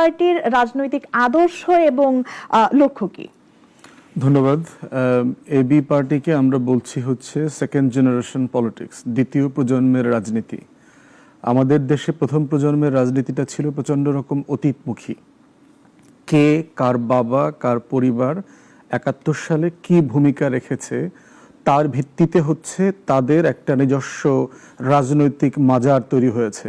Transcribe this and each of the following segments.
পার্টির রাজনৈতিক আদর্শ এবং লক্ষ্য কি? ধন্যবাদ। এবি পার্টিকে আমরা বলছি হচ্ছে সেকেন্ড জেনারেশন পলিটিক্স দ্বিতীয় প্রজন্মের রাজনীতি। আমাদের দেশে প্রথম প্রজন্মের রাজনীতিটা ছিল প্রচণ্ড রকম অতীতমুখী। কে, কার বাবা, কার পরিবার, একাত্তর সালে কি ভূমিকা রেখেছে, তার ভিত্তিতে হচ্ছে তাদের একটা নিজস্ব রাজনৈতিক মাজার তৈরি হয়েছে।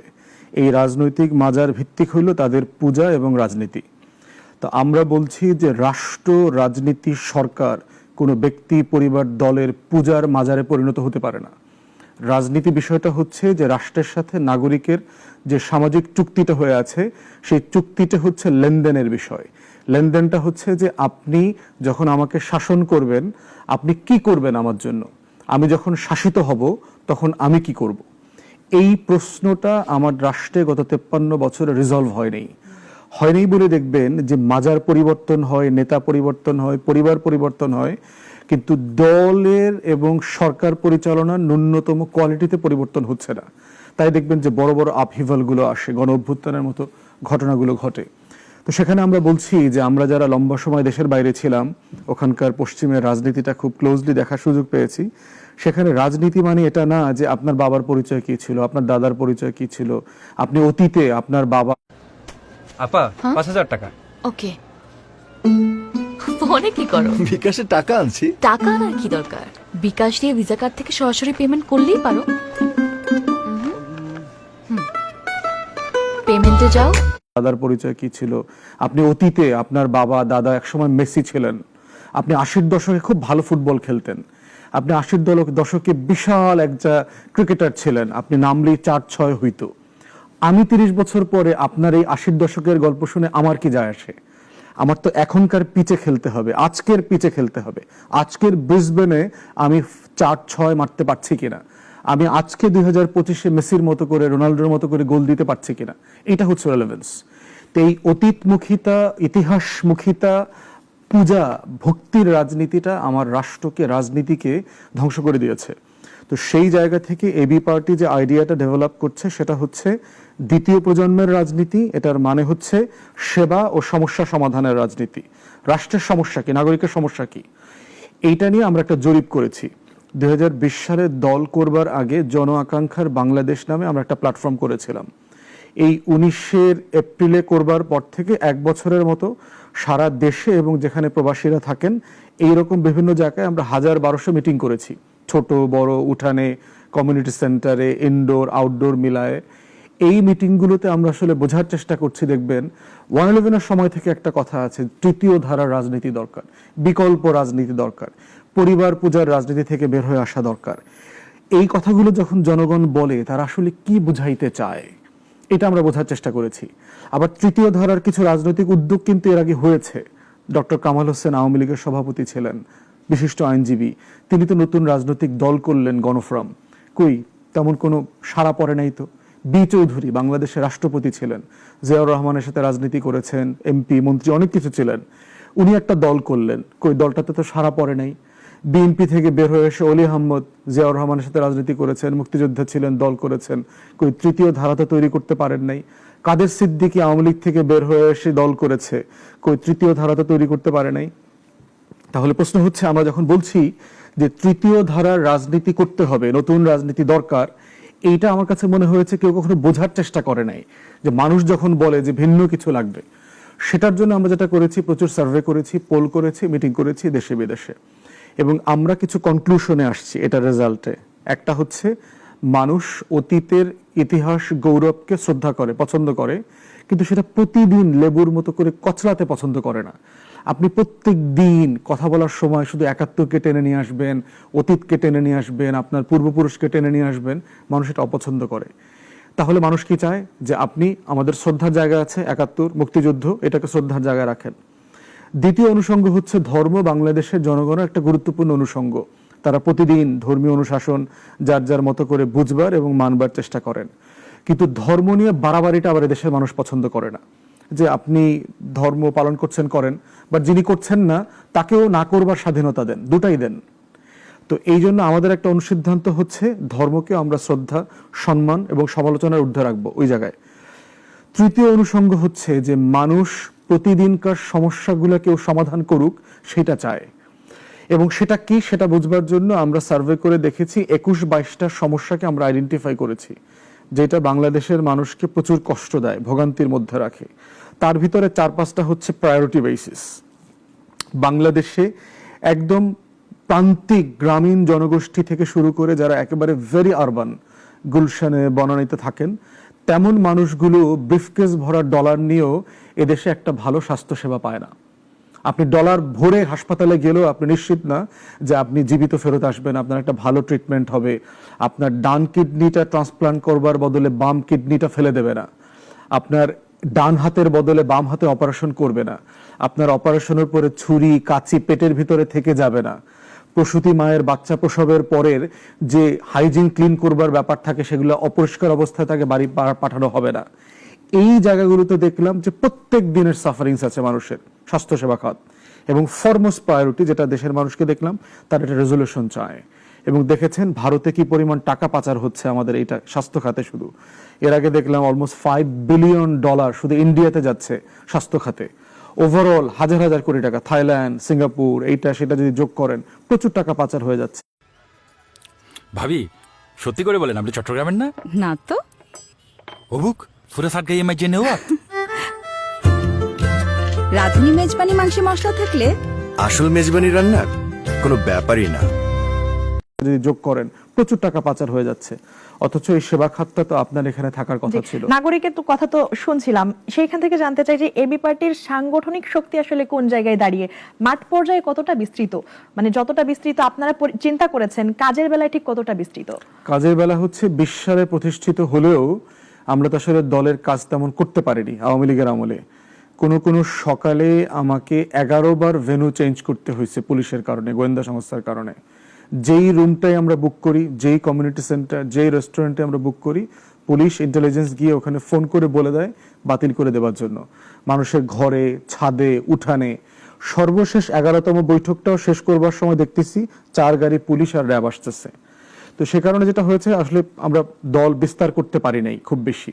এই রাজনৈতিক মাজার ভিত্তিক হইল তাদের পূজা এবং রাজনীতি। তো আমরা বলছি যে রাষ্ট্র, রাজনীতি, সরকার কোনো ব্যক্তি, পরিবার, দলের পূজার মাজারে পরিণত হতে পারে না। রাজনীতি বিষয়টা হচ্ছে যে রাষ্ট্রের সাথে নাগরিকের যে সামাজিক চুক্তিটা হয়ে আছে, সেই চুক্তিটা হচ্ছে লেনদেনের বিষয়। লেনদেনটা হচ্ছে যে আপনি যখন আমাকে শাসন করবেন, আপনি কি করবেন আমার জন্য? আমি যখন শাসিত হব, তখন আমি কি করব? এই প্রশ্নটা আমার রাষ্ট্রে গত তেপ্পান্ন বছরে রিজলভ হয়নি। হয়নি বলে দেখবেন যে মাজার পরিবর্তন হয়, নেতা পরিবর্তন হয়, পরিবার পরিবর্তন হয়, কিন্তু দলের এবং সরকার পরিচালনার ন্যূনতম কোয়ালিটিতে পরিবর্তন হচ্ছে না। তাই দেখবেন যে বড় বড় আপহিভালগুলো আসে, গণ অভ্যুত্থানের মতো ঘটনাগুলো ঘটে। তো সেখানে আমরা বলছি যে আমরা যারা লম্বা সময় দেশের বাইরে ছিলাম, ওখানকার পশ্চিমের রাজনীতিটা খুব ক্লোজলি দেখার সুযোগ পেয়েছি। সেখানে রাজনীতি মানে এটা না যে আপনার বাবার পরিচয় কি ছিল আপনার দাদার পরিচয় কি ছিল আপনি অতীতে আপনার বাবা আপা পাঁচ হাজার টাকা। ওকে। ফোনে কি করো? বিকাশে টাকা আনছি। টাকা আনার কি দরকার? বিকাশ দিয়ে ভিসা কার্ড থেকে সরাসরি পেমেন্ট করলেই পারো। পেমেন্টে যাও। দাদার পরিচয় কি ছিল? আপনি অতীতে আপনার বাবা দাদা একসময় মেসি ছিলেন। আপনি আশির দশকে খুব ভালো ফুটবল খেলতেন। আপনি আশির দলক দশকে বিশাল একটা ক্রিকেটার ছিলেন। আপনি নামলেই চার ছয় হইতো। আমি তিরিশ বছর পরে আপনার এই আশির দশকের গল্প শুনে আমার কি যায় আসে? আমার তো এখনকার পিচে খেলতে হবে, আজকের পিচে খেলতে হবে। আজকের ব্রিসবেনে আমি চার ছয় মারতে পারছি কিনা? আমি আজকে দুই হাজার পঁচিশে মেসির মতো করে রোনাল্ডোর মতো করে গোল দিতে পারছি কিনা? এটা হচ্ছে রেলেভেন্স তো এই অতীতমুখিতা, ইতিহাসমুখিতা পূজা ভক্তির রাজনীতিটা আমার রাষ্ট্রকে, রাজনীতিকে ধ্বংস করে দিয়েছে। তো সেই জায়গা থেকে এবি পার্টি যে আইডিয়াটা ডেভেলপ করছে, সেটা হচ্ছে দ্বিতীয় প্রজন্মের রাজনীতি। এটার মানে হচ্ছে সেবা ও সমস্যা সমাধানের রাজনীতি। রাষ্ট্রের সমস্যা কি? নাগরিকের সমস্যা কি? এইটা নিয়ে আমরা একটা জরিপ করেছি। দুই সালে দল করবার আগে জন আকাঙ্ক্ষার বাংলাদেশ নামে আমরা একটা প্ল্যাটফর্ম করেছিলাম। এই উনিশের এপ্রিলে করবার পর থেকে এক বছরের মতো সারা দেশে এবং যেখানে প্রবাসীরা থাকেন এই রকম বিভিন্ন জায়গায় আমরা হাজার বারোশো মিটিং করেছি। ছোট, বড়, উঠানে কমিউনিটি সেন্টারে ইনডোর আউটডোর মিলায়ে। এই মিটিংগুলোতে আমরা আসলে বোঝার চেষ্টা করছি, দেখবেন ওয়ান ইলেভেনের সময় থেকে একটা কথা আছে, তৃতীয় ধারার রাজনীতি দরকার, বিকল্প রাজনীতি দরকার, পরিবার পূজার রাজনীতি থেকে বের হয়ে আসা দরকার। এই কথাগুলো যখন জনগণ বলে, তারা আসলে কি বুঝাইতে চায়? এটা আমরা বোঝার চেষ্টা করেছি। আবার তৃতীয় ধারার কিছু রাজনৈতিক উদ্যোগ কিন্তু এর আগে হয়েছে। ডক্টর কামাল হোসেন আওয়ামী লীগের সভাপতি ছিলেন, বিশিষ্ট আইনজীবী। তিনি তো নতুন রাজনৈতিক দল করলেন গণফোরাম। কই, তেমন কোনো সাড়া পড়ে নাই তো? বি চৌধুরী, বাংলাদেশের রাষ্ট্রপতি ছিলেন। জিয়াউর রহমানের সাথে রাজনীতি করেছেন, এমপি, মন্ত্রী অনেক কিছু ছিলেন। উনি একটা দল করলেন। কই, দলটাতে তো সাড়া পড়ে নাই। বিএনপি থেকে বের হয়ে এসে অলি আহমদ জিয়াউর রহমানের সাথে রাজনীতি করেছেন, মুক্তিযোদ্ধা ছিলেন, দল করেছেন। কই, তৃতীয় ধারাতে তৈরি করতে পারেন নাই। কাদের সিদ্দিকি আওয়ামী লীগ থেকে বের হয়ে এসে দল করেছে? কই, তৃতীয় ধারাতে তৈরি করতে পারে নাই। তাহলে প্রশ্ন হচ্ছে, আমরা যখন বলছি যে তৃতীয় ধারার রাজনীতি করতে হবে, নতুন রাজনীতি দরকার, এইটা আমার কাছে মনে হয়েছে কেউ কখনো বোঝার চেষ্টা করে নাই। যে মানুষ যখন বলে যে ভিন্ন কিছু লাগবে, সেটার জন্য আমরা যেটা করেছি, প্রচুর সার্ভে করেছি, পোল করেছি, মিটিং করেছি দেশে বিদেশে। এবং আমরা কিছু কনক্লুশনে আসছি এটা রেজাল্টে একটা হচ্ছে, মানুষ অতীতের ইতিহাস গৌরবকে শ্রদ্ধা করে, পছন্দ করে, কিন্তু সেটা প্রতিদিন লেবুর মতো করে কচলাতে পছন্দ করে না। আপনি প্রত্যেক দিন কথা বলার সময় শুধু একাত্তরকে টেনে নিয়ে আসবেন, অতীতকে টেনে নিয়ে আসবেন, আপনার পূর্বপুরুষকে টেনে নিয়ে আসবেন, মানুষ এটা অপছন্দ করে। তাহলে মানুষ কি চায়? যে আপনি আমাদের শ্রদ্ধার জায়গা আছে, একাত্তর, মুক্তিযুদ্ধ, এটাকে শ্রদ্ধার জায়গায় রাখেন। দ্বিতীয় অনুষঙ্গ হচ্ছে ধর্ম বাংলাদেশের জনগণের একটা গুরুত্বপূর্ণ অনুষঙ্গ। তারা প্রতিদিন ধর্মীয় অনুশাসন যার যার মতো করে বুঝবার এবং মানবার চেষ্টা করেন। কিন্তু ধর্ম নিয়ে বাড়াবাড়িটা আবার দেশের মানুষ পছন্দ করে না। যে আপনি ধর্ম পালন করছেন, করেন, বা যিনি করছেন না, তাকেও না করবার স্বাধীনতা দেন, দুটাই দেন। তো এই জন্য আমাদের একটা অনুসিদ্ধান্ত হচ্ছে ধর্মকে আমরা শ্রদ্ধা, সম্মান এবং সমালোচনার ঊর্ধ্বে রাখব ওই জায়গায়। তৃতীয় অনুষঙ্গ হচ্ছে যে মানুষ প্রতিদিনকার সমস্যাগুলো কেউ সমাধান করুক, সেটা চায়। এবং সেটা কি, সেটা বুঝবার জন্য আমরা সার্ভে করে দেখেছি, একুশ বাইশটা সমস্যাকে আমরা আইডেন্টিফাই করেছি, যেটা বাংলাদেশের মানুষকে প্রচুর কষ্ট দেয়, ভোগান্তির মধ্যে রাখে। তার ভিতরে চার পাঁচটা হচ্ছে প্রায়োরিটি বেসিস বাংলাদেশে একদম প্রান্তিক গ্রামীণ জনগোষ্ঠী থেকে শুরু করে যারা একেবারে ভেরি আরবান গুলশানে, বনানীতে থাকেন তেমন মানুষগুলো ব্রিফকেস ভরা ডলার নিয়েও এদেশে একটা ভালো স্বাস্থ্যসেবা পায় না। আপনি ডলার ভরে হাসপাতালে গেলেও আপনি নিশ্চিত না যে আপনি জীবিত ফেরত আসবেন, আপনার একটা ভালো ট্রিটমেন্ট হবে। আপনার ডান কিডনিটা ট্রান্সপ্লান্ট করবার বদলে বাম কিডনিটা ফেলে দেবে না। আপনার ডান হাতের বদলে বাম হাতে অপারেশন করবে না। আপনার অপারেশনের পরে ছুরি, কাঁচি পেটের ভিতরে থেকে যাবে না। প্রসূতি মায়ের বাচ্চা প্রসবের পরের যে হাইজিন ক্লিন করবার ব্যাপার থাকে, সেগুলো অপরিষ্কার অবস্থায় তাকে বাড়ি পাঠানো হবে না। এই জায়গাগুলোতে দেখলাম যে প্রত্যেক দিনের সাফারিংস আছে মানুষের, স্বাস্থ্যসেবা খাত। এবং ফরমোস্ট প্রায়োরিটি যেটা দেশের মানুষকে দেখলাম, তার একটা রেজলিউশন চায়। এবং দেখেছেন ভারতে কি পরিমাণ টাকা পাচার হচ্ছে আমাদের এইটা, স্বাস্থ্য খাতে শুধু। এর আগে দেখলাম অলমোস্ট ফাইভ বিলিয়ন ডলার শুধু ইন্ডিয়াতে যাচ্ছে স্বাস্থ্য খাতে। ওভারঅল হাজার হাজার কোটি টাকা। থাইল্যান্ড সিঙ্গাপুর এইটা সেটা যদি যোগ করেন প্রচুর টাকা পাচার হয়ে যাচ্ছে। ভাবি সত্যি করে বলেন আপনি চট্টগ্রামের না? না তো। অবুক ফুরে সাট গাইয়ে মাই জেনে ওয়া রাঁধুনি মেজবানি মাংসে মশলা থাকলে? আসল মেজবানি রান্নার কোনো ব্যাপারই না। যদি যোগ করেন প্রচুর টাকা পাচার হয়ে যাচ্ছে। অথচ এই সেবা খাতটা তো আপনার এখানে থাকার কথা ছিল। নাগরিকের তো কথা তো শুনছিলাম। সেইখান থেকে জানতে চাই যে এবি পার্টির সাংগঠনিক শক্তি আসলে কোন জায়গায় দাঁড়িয়ে? মাঠ পর্যায়ে কতটা বিস্তৃত? মানে যতটা বিস্তৃত আপনারা চিন্তা করেছেন কাজের বেলায় ঠিক কতটা বিস্তৃত? কাজের বেলা হচ্ছে বিশ সালে প্রতিষ্ঠিত হলেও আমরা তো আসলে দলের কাজ তেমন করতে পারিনি আওয়ামী লীগের আমলে। কোনো কোনো সকালে আমাকে এগারো বার ভেনু চেঞ্জ করতে হয়েছে পুলিশের কারণে গোয়েন্দা সংস্থার কারণে। যেই রুমটাই আমরা বুক করি, যেই কমিউনিটি সেন্টার যেই রেস্টুরেন্টে আমরা বুক করি পুলিশ ইন্টেলিজেন্স গিয়ে ওখানে ফোন করে বলে দেয়, বাতিল করে দেওয়ার জন্য। মানুষের ঘরে, ছাদে, উঠানে, সর্বশেষ এগারোতম বৈঠকটাও শেষ করবার সময় দেখতেছি চার গাড়ি পুলিশ আর র্যাব আসতেছে। তো সে কারণে যেটা হয়েছে, আসলে আমরা দল বিস্তার করতে পারি নাই খুব বেশি।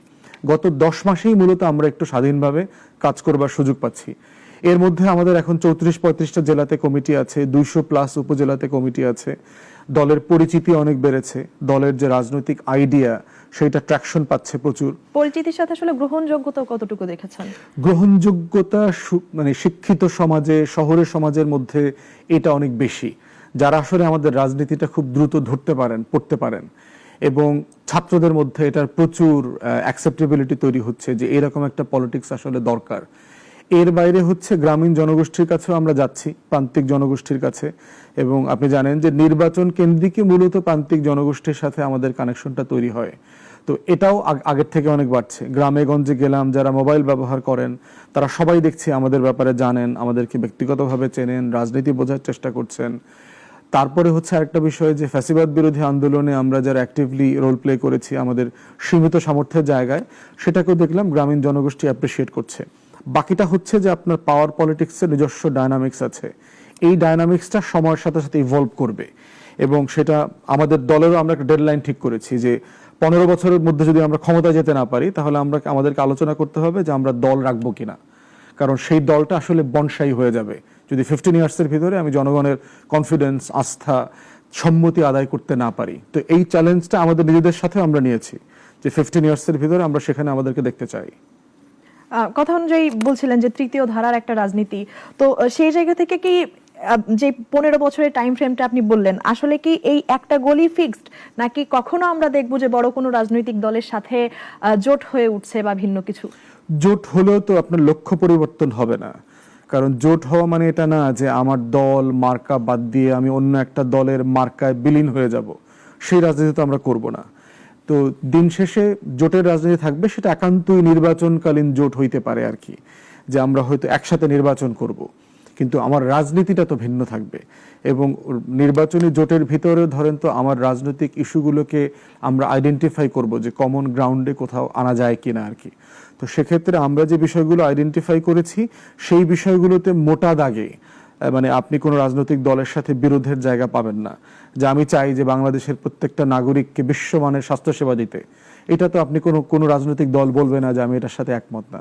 গত দশ মাসেই মূলত আমরা একটু স্বাধীনভাবে কাজ করবার সুযোগ পাচ্ছি। এর মধ্যে আমাদের এখন চৌত্রিশ পঁয়ত্রিশটা জেলাতে কমিটি আছে দুইশো প্লাস উপজেলাতে কমিটি আছে। দলের পরিচিতি অনেক বেড়েছে দলের যে রাজনৈতিক আইডিয়া সেটা ট্র্যাকশন পাচ্ছে প্রচুর। পরিচিতির সাথে আসলে গ্রহণযোগ্যতা কতটুকু দেখেছেন? গ্রহণযোগ্যতা মানে শিক্ষিত সমাজে শহরের সমাজের মধ্যে এটা অনেক বেশি। যারা আসলে আমাদের রাজনীতিটা খুব দ্রুত ধরতে পারেন পড়তে পারেন। এবং ছাত্রদের মধ্যে এটার প্রচুর অ্যাকসেপ্টেবিলিটি তৈরি হচ্ছে যে এরকম একটা পলিটিক্স আসলে দরকার। এর বাইরে হচ্ছে গ্রামীণ জনগোষ্ঠীর কাছেও আমরা যাচ্ছি, প্রান্তিক জনগোষ্ঠীর কাছে। এবং আপনি জানেন যে নির্বাচন কেন্দ্রিকই মূলত প্রান্তিক জনগোষ্ঠীর সাথে আমাদের কানেকশনটা তৈরি হয়। তো এটাও আগের থেকে অনেক বাড়ছে। গ্রামে গঞ্জে গেলাম, যারা মোবাইল ব্যবহার করেন, তারা সবাই দেখছি আমাদের ব্যাপারে জানেন, আমাদেরকে ব্যক্তিগতভাবে চেনেন, রাজনীতি বোঝার চেষ্টা করছেন। তারপরে হচ্ছে আরেকটা বিষয় যে ফ্যাসিবাদ বিরোধী আন্দোলনে আমরা যারা অ্যাক্টিভলি রোল প্লে করেছি আমাদের সীমিত সামর্থ্যের জায়গায়, সেটাকেও দেখলাম গ্রামীণ জনগোষ্ঠী অ্যাপ্রিসিয়েট করছে। বাকিটা হচ্ছে যে আপনার পাওয়ার পলিটিক্সের নিজস্ব ডায়নামিক্স আছে। এই ডায়নামিক্সটা সময়ের সাথে সাথে ইভলভ করবে। এবং সেটা আমাদের দলেরও আমরা একটা ডেডলাইন ঠিক করেছি যে পনেরো বছরের মধ্যে যদি আমরা ক্ষমতায় যেতে না পারি, তাহলে আমরা আমাদেরকে আলোচনা করতে হবে যে আমরা দল রাখব কিনা। কারণ সেই দলটা আসলে বনসাই হয়ে যাবে। যদি ফিফটিন ইয়ার্সের ভিতরে আমি জনগণের কনফিডেন্স আস্থা সম্মতি আদায় করতে না পারি। তো এই চ্যালেঞ্জটা আমাদের নিজেদের সাথে আমরা নিয়েছি যে ফিফটিন ইয়ার্সের ভিতরে আমরা সেখানে আমাদেরকে দেখতে চাই। কথা অনুযায়ী বলছিলেন যে তৃতীয় ধারার একটা রাজনীতি। তো সেই জায়গা থেকে কি যে পনেরো বছরের টাইম ফ্রেমটা আপনি বললেন আসলে কি এই একটা গোলই ফিক্সড নাকি কখনো আমরা দেখব যে বড় কোনো রাজনৈতিক দলের সাথে জোট হয়ে উঠছে বা ভিন্ন কিছু? জোট হলেও তো আপনার লক্ষ্য পরিবর্তন হবে না। কারণ জোট হওয়া মানে এটা না যে আমার দল, মার্কা বাদ দিয়ে আমি অন্য একটা দলের মার্কায় বিলীন হয়ে যাব। সেই রাজনীতি তো আমরা করব না। তো দিন শেষে জোটের রাজনীতি থাকবে, সেটা একান্তই নির্বাচনকালীন জোট হইতে পারে আর কি, যে আমরা হয়তো একসাথে নির্বাচন করব। কিন্তু আমার রাজনীতিটা তো ভিন্ন থাকবে এবং নির্বাচনী জোটের ভিতরে ধরেন তো আমার রাজনৈতিক ইস্যুগুলোকে আমরা আইডেন্টিফাই করব যে কমন গ্রাউন্ডে কোথাও আনা যায় কিনা আর কি। তো সেক্ষেত্রে আমরা যে বিষয়গুলো আইডেন্টিফাই করেছি, সেই বিষয়গুলোতে মোটা দাগে মানে আপনি কোনো রাজনৈতিক দলের সাথে বিরোধের জায়গা পাবেন না। যে আমি চাই যে বাংলাদেশের প্রত্যেকটা নাগরিককে বিশ্বমানের স্বাস্থ্যসেবা দিতে। এটা তো আপনি কোনো কোনো রাজনৈতিক দল বলবে না যে আমি এটার সাথে একমত না।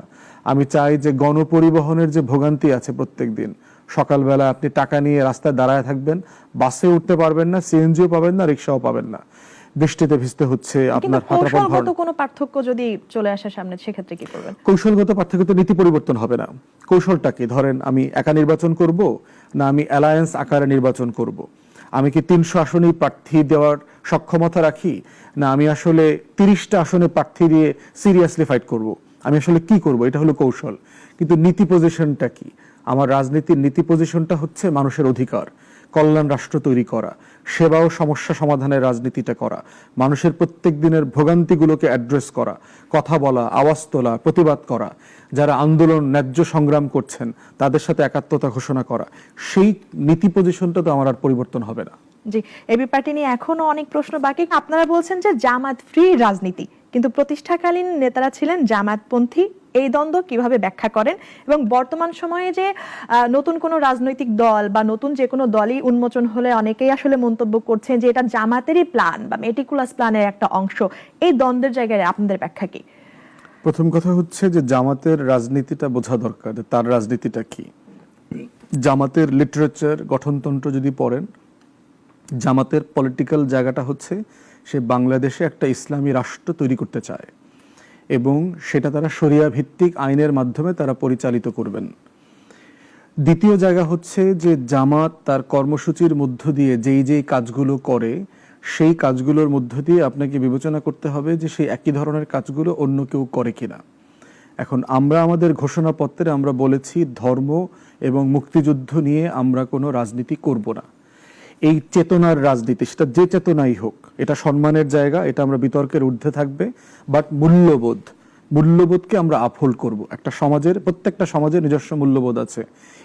আমি চাই যে গণপরিবহনের যে ভোগান্তি আছে প্রত্যেক দিন সকালবেলা আপনি টাকা নিয়ে রাস্তায় দাঁড়ায় থাকবেন, বাসে উঠতে পারবেন না, সিএনজিও পাবেন না, রিক্সাও পাবেন না। বৃষ্টিতে ভিজতে হচ্ছে আপনার কৌশলগত কোনো পার্থক্য যদি চলে আসে সামনে সেক্ষেত্রে কি করবেন? কৌশলগত পার্থক্য তো নীতি পরিবর্তন হবে না। কৌশলটা কি? ধরেন আমি একা নির্বাচন করব না আমি অ্যালায়েন্স আকারে নির্বাচন করব? আমি কি তিনশো আসনেই প্রার্থী দেওয়ার সক্ষমতা রাখি? না আমি আসলে তিরিশটা আসনে প্রার্থী দিয়ে সিরিয়াসলি ফাইট করব? আমি আসলে কি করব? এটা হলো কৌশল। কিন্তু নীতি পজিশনটা কি? আমার রাজনীতির নীতি পজিশনটা হচ্ছে মানুষের অধিকার। কল্যাণ রাষ্ট্র তৈরি করা, সেবা ও সমস্যা সমাধানের রাজনীতিটা করা, মানুষের প্রত্যেক দিনের ভোগান্তিগুলোকে অ্যাড্রেস করা, কথা বলা, আওয়াজ তোলা, প্রতিবাদ করা, যারা আন্দোলন ন্যায্য সংগ্রাম করছেন, তাদের সাথে একাত্মতা ঘোষণা করা, সেই নীতি পজিশনটা তো আমার আর পরিবর্তন হবে না। জি এবি পার্টি নিয়ে এখনও অনেক প্রশ্ন বাকি। আপনারা বলছেন যে জামাত ফ্রি রাজনীতি, কিন্তু প্রতিষ্ঠাকালীন নেতারা ছিলেন জামাতপন্থী এই দ্বন্দ্ব কীভাবে ব্যাখ্যা করেন? এবং বর্তমান সময়ে যে নতুন কোনো রাজনৈতিক দল বা নতুন যে কোনো দলই উন্মোচন হলে অনেকেই আসলে মন্তব্য করছেন যে এটা জামাতেরই প্ল্যান বা মেটিকুলাস প্ল্যানের একটা অংশ। এই দ্বন্দ্বের জায়গায় আপনাদের ব্যাখ্যা কি? প্রথম কথা হচ্ছে যে জামাতের রাজনীতিটা বোঝা দরকার যে তার রাজনীতিটা কি। জামাতের লিটারেচার গঠনতন্ত্র যদি পড়েন, জামাতের পলিটিক্যাল জায়গাটা হচ্ছে সে বাংলাদেশে একটা ইসলামী রাষ্ট্র তৈরি করতে চায়। এবং সেটা তারা শরিয়া ভিত্তিক আইনের মাধ্যমে তারা পরিচালিত করবেন। দ্বিতীয় জায়গা হচ্ছে যে জামাত তার কর্মসূচির মধ্য দিয়ে যেই যেই কাজগুলো করে, সেই কাজগুলোর মধ্য দিয়ে আপনাকে বিবেচনা করতে হবে যে সেই একই ধরনের কাজগুলো অন্য কেউ করে কিনা। এখন আমরা আমাদের ঘোষণাপত্রে আমরা বলেছি ধর্ম এবং মুক্তিযুদ্ধ নিয়ে আমরা কোনো রাজনীতি করব না। এই চেতনার রাজনীতি, সেটা যে চেতনাই হোক, এটা সম্মানের জায়গা, এটা আমরা বিতর্কের ঊর্ধ্বে থাকবে বাট মূল্যবোধ, মূল্যবোধকে আমরা আপহোল্ড করব। একটা সমাজের, প্রত্যেকটা সমাজের নিজস্ব মূল্যবোধ আছে।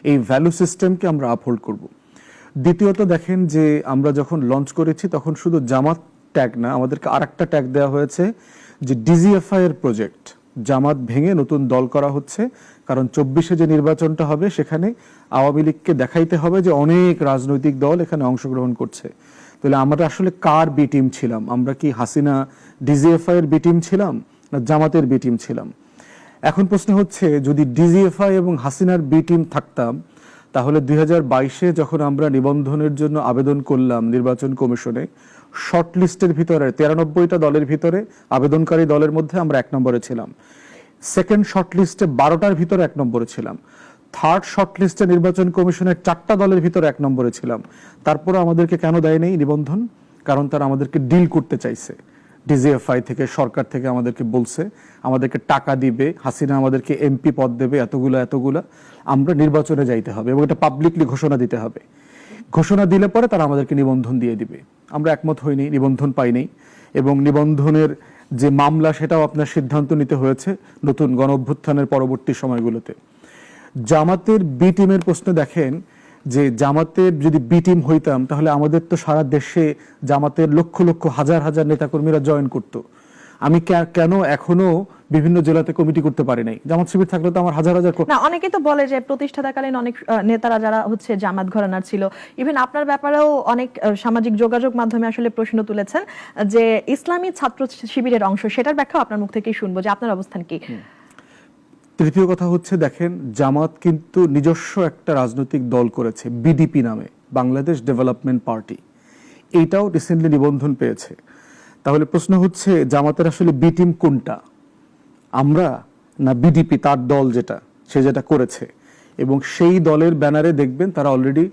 এই ভ্যালু সিস্টেমকে আমরা আপহোল্ড করব। দ্বিতীয়ত দেখেন যে আমরা যখন লঞ্চ করেছি, তখন শুধু জামাত ট্যাগ না, আমাদেরকে আর একটা ট্যাগ দেওয়া হয়েছে, যে ডিজিএফআই এর প্রজেক্ট জামাত ভেঙে নতুন দল করা হচ্ছে। কারণ চব্বিশে যে নির্বাচনটা হবে, সেখানে আওয়ামী লীগকে দেখাইতে হবে যে অনেক রাজনৈতিক দল এখানে অংশগ্রহণ করছে। তাহলে আমরা আসলে কার বি টিম ছিলাম? আমরা কি হাসিনা ডিজিএফআই এর বি টিম ছিলাম না জামাতের বি টিম ছিলাম? এখন প্রশ্ন হচ্ছে, যদি ডিজিএফআই এবং হাসিনার বি টিম থাকতাম, তাহলে দুই যখন আমরা নিবন্ধনের জন্য আবেদন করলাম নির্বাচন কমিশনে শর্ট লিস্টের ভিতরে, তিরানব্বইটা দলের ভিতরে, আবেদনকারী দলের মধ্যে আমরা এক নম্বরে ছিলাম। সেকেন্ড শর্ট লিস্টে বারোটার ভিতরে এক নম্বরে ছিলাম। থার্ড শর্ট লিস্টে নির্বাচন কমিশনের চারটা দলের ভিতরে এক নম্বরে ছিলাম। তারপরে আমাদেরকে কেন দেয় নেই নিবন্ধন? কারণ তারা আমাদেরকে ডিল করতে চাইছে। ডিজিএফআই থেকে, সরকার থেকে আমাদেরকে বলছে, আমাদেরকে টাকা দিবে, হাসিনা আমাদেরকে এমপি পদ দেবে, এতগুলো এতগুলো। আমরা নির্বাচনে যাইতে হবে এবং এটা পাবলিকলি ঘোষণা দিতে হবে। ঘোষণা দিলে পরে তারা আমাদেরকে নিবন্ধন দিয়ে দিবে। আমরা একমত হইনি, নিবন্ধন পাইনি। এবং নিবন্ধনের যে মামলা, সেটাও আপনার সিদ্ধান্ত নিতে হয়েছে নতুন গণ অভ্যুত্থানের পরবর্তী সময়গুলোতে। জামাতের বি টিমের প্রশ্নে দেখেন যে, জামাতের যদি বি টিম হইতাম, তাহলে আমাদের তো সারা দেশে জামাতের লক্ষ লক্ষ হাজার হাজার নেতাকর্মীরা জয়েন করত। আমি কেন এখনও বিভিন্ন জেলাতে কমিটি করতে পারি নাই। জামাত শিবির থাকলে তো আমার হাজার হাজার না অনেকে তো বলে যে প্রতিষ্ঠাতাকালীন অনেক নেতারা যারা হচ্ছে জামাত ঘরানার ছিল। ইভেন আপনার ব্যাপারেও অনেক সামাজিক যোগাযোগ মাধ্যমে আসলে প্রশ্ন তুলেছেন যে ইসলামী ছাত্র শিবিরের অংশ সেটার ব্যাখ্যা আপনার মুখ থেকেই শুনব যে আপনার অবস্থান কি। তৃতীয় কথা হচ্ছে দেখেন জামাত কিন্তু নিজস্ব একটা রাজনৈতিক দল করেছে বিডিপি নামে বাংলাদেশ ডেভেলপমেন্ট পার্টি। এইটাও রিসেন্টলি নিবন্ধন পেয়েছে। তাহলে প্রশ্ন হচ্ছে জামাতের আসলে বি টিম কোনটা? আমরা না বিডিপি তার দল যেটা, সে যেটা করেছে। এবং সেই দলের ব্যানারে দেখবেন তারা অলরেডি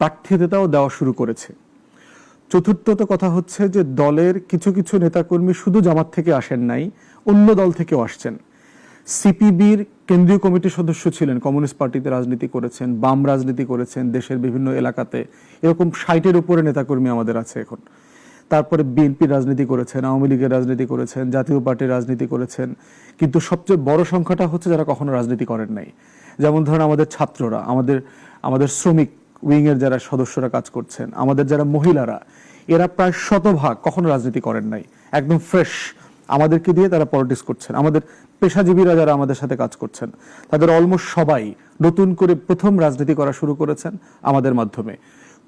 প্রার্থিতাও দেওয়া শুরু করেছে। চতুর্থত কথা হচ্ছে যে দলের কিছু কিছু নেতাকর্মী শুধু জামাত থেকে আসেন নাই, অন্য দল থেকেও আসছেন। সিপিবির কেন্দ্রীয় কমিটির সদস্য ছিলেন, কমিউনিস্ট পার্টিতে রাজনীতি করেছেন, বাম রাজনীতি করেছেন, দেশের বিভিন্ন এলাকাতে। এরকম ষাটের উপরে নেতাকর্মী আমাদের আছে এখন। তারপরে বিএনপি রাজনীতি করেছেন, আওয়ামী লীগের রাজনীতি করেছেন, জাতীয় পার্টির রাজনীতি করেছেন। কিন্তু সবচেয়ে বড় সংখ্যাটা হচ্ছে যারা কখনো রাজনীতি করেন নাই। যেমন ধরেন আমাদের ছাত্ররা, আমাদের আমাদের শ্রমিক উইং এর যারা সদস্যরা কাজ করছেন, আমাদের যারা মহিলারা, এরা প্রায় শতভাগ কখনো রাজনীতি করেন নাই। একদম ফ্রেশ। আমাদেরকে দিয়ে তারা পলিটিক্স করছেন। আমাদের পেশাজীবীরা যারা আমাদের সাথে কাজ করছেন, তাদের অলমোস্ট সবাই নতুন করে প্রথম রাজনীতি করা শুরু করেছেন আমাদের মাধ্যমে।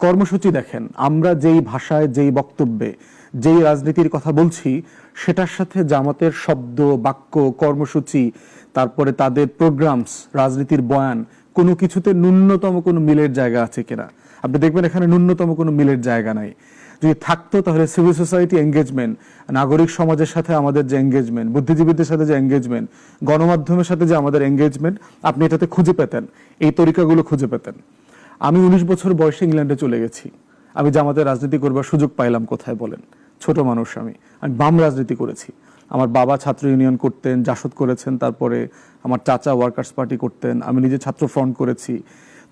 কর্মসূচি দেখেন, আমরা যেই ভাষায়, যেই বক্তব্যে, যেই রাজনীতির কথা বলছি, সেটার সাথে জামাতের শব্দ, বাক্য, কর্মসূচি, তারপরে তাদের প্রোগ্রামস রাজনীতির বয়ান, কোনো কিছুতে ন্যূনতম কোনো মিলের জায়গা আছে কিনা? আপনি দেখবেন এখানে ন্যূনতম কোনো মিলের জায়গা নাই। যদি থাকতো তাহলে সিভিল সোসাইটি এঙ্গেজমেন্ট নাগরিক সমাজের সাথে আমাদের যে এঙ্গেজমেন্ট বুদ্ধিজীবীদের সাথে যে এঙ্গেজমেন্ট গণমাধ্যমের সাথে যে আমাদের এঙ্গেজমেন্ট আপনি এটাতে খুঁজে পেতেন। এই তরিকাগুলো খুঁজে পেতেন। আমি উনিশ বছর বয়সে ইংল্যান্ডে চলে গেছি। আমি জামাতের রাজনীতি করবার সুযোগ পাইলাম কোথায় বলেন? ছোট মানুষ আমি। আমি বাম রাজনীতি করেছি। আমার বাবা ছাত্র ইউনিয়ন করতেন, জাসদ করেছেন, তারপরে আমার চাচা ওয়ার্কার্স পার্টি করতেন, আমি নিজে ছাত্র ফ্রন্ট করেছি।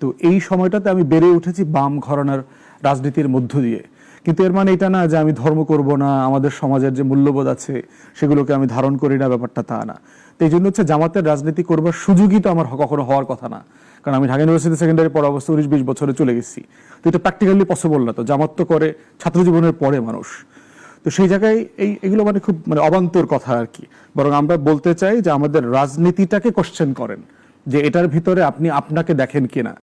তো এই সময়টাতে আমি বেড়ে উঠেছি বাম ঘরানার রাজনীতির মধ্য দিয়ে। কিন্তু এর মানে এটা না যে আমি ধর্ম করব না, আমাদের সমাজের যে মূল্যবোধ আছে, সেগুলোকে আমি ধারণ করি না, ব্যাপারটা তা না। তো এই জন্য হচ্ছে জামাতের রাজনীতি করবার সুযোগই তো আমার কখনো হওয়ার কথা না। কারণ আমি ঢাকা ইউনিভার্সিটি সেকেন্ডারি পড়া অবস্থা উনিশ বিশ বছরে চলে গেছি। তো এটা প্র্যাকটিক্যালি পসিবল না তো জামাত তো করে ছাত্র জীবনের পরে মানুষ। তো সেই জায়গায় এই, এগুলো মানে খুব মানে অবান্তর কথা আর কি। বরং আমরা বলতে চাই যে আমাদের রাজনীতিটাকে কোশ্চেন করেন, যে এটার ভিতরে আপনি আপনাকে দেখেন কিনা।